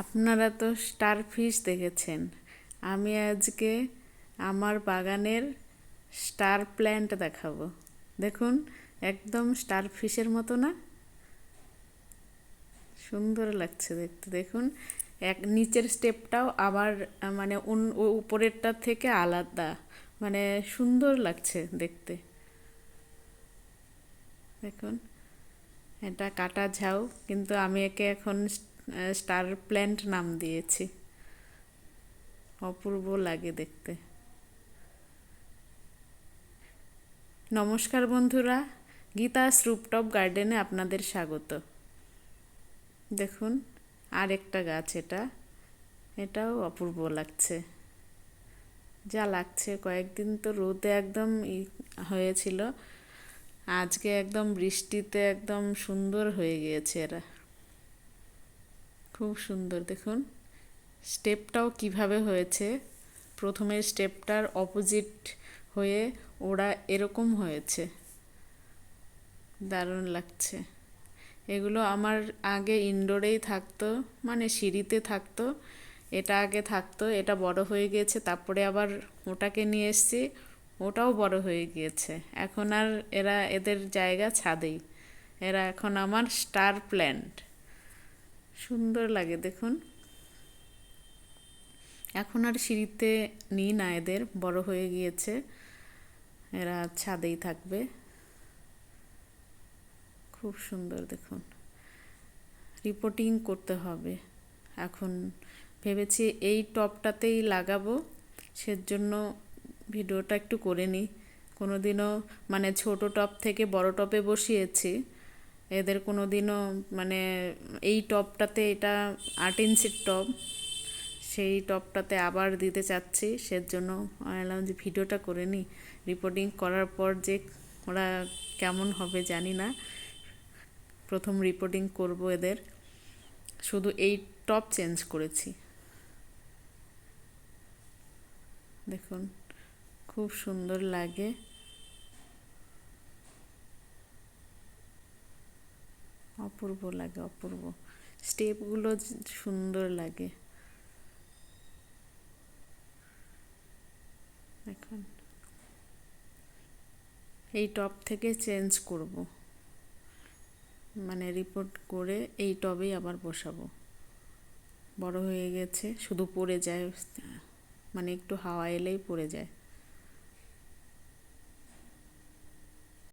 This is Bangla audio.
আপনারা তো স্টার ফিশ দেখেছেন। আমি আজকে আমার বাগানের স্টার প্ল্যান্ট দেখাবো। দেখুন, একদম স্টার ফিশের মতো না? সুন্দর লাগছে দেখতে। দেখুন, এক, নিচের স্টেপটাও আবার মানে উপরেরটার থেকে আলাদা। মানে সুন্দর লাগছে দেখতে। দেখুন, এটা কাটা ঝাউ, কিন্তু আমি একে এখন স্টার প্ল্যান্ট নাম দিয়েছি। অপূর্ব লাগে দেখতে। নমস্কার বন্ধুরা গীতা রুপটপ গার্ডেনে আপনাদের স্বাগত। দেখুন আর একটা গাছ এটা। এটাও অপূর্ব লাগছে। যা লাগছে, কয়েকদিন তো রোদে একদম হয়েছিল। আজকে একদম বৃষ্টিতে একদম সুন্দর হয়ে গিয়েছে এরা। খুব সুন্দর, দেখুন। স্টেপটাও কীভাবে হয়েছে? প্রথমে স্টেপটার অপোজিট হয়ে ওরা এরকম হয়েছে। দারুণ লাগছে। এগুলো আমার আগে ইনডোরেই থাকতো মানে সিঁড়িতে থাকতো, এটা আগে থাকতো, এটা বড় হয়ে গিয়েছে, তারপরে আবার ওটাকে নিয়ে এসেছি, ওটাও বড় হয়ে গিয়েছে। এখন আর এরা এদের জায়গা ছাদেই। এরা এখন আমার স্টার প্ল্যান্ট সুন্দর লাগে, দেখুন। এখন আর সিঁড়িতে নিই না এদের, বড় হয়ে গিয়েছে। এরা ছাদেই থাকবে। খুব সুন্দর, দেখুন। রিপোর্টিং করতে হবে। এখন ভেবেছি এই টপটাতেই লাগাবো। সেজন্য ভিডিওটা একটু করে নিই। কোনো দিনও মানে ছোট টপ থেকে বড় টপে বসিয়েছি। এদের কোনো দিনও মানে এই টপটাতে এটা আট ইঞ্চির টপ, সেই টপটাতে আবার দিতে চাচ্ছি, সেজন্য ভাবলাম যে ভিডিওটা করে নিই। রিপোর্টিং করার পর যে ওরা কেমন হবে জানি না। প্রথম রিপোর্টিং করব এদের। শুধু এই টপ চেঞ্জ করেছি। দেখুন, খুব সুন্দর লাগে। অপূর্ব লাগে, অপূর্ব। স্টেপগুলো সুন্দর লাগে। দেখুন এই টপ থেকে চেঞ্জ করব। মানে রিপোর্ট করে এই টবেই আবার বসাবো। বড় হয়ে গেছে, শুধু পড়ে যায় মানে একটু হাওয়া এলেই পড়ে যায়।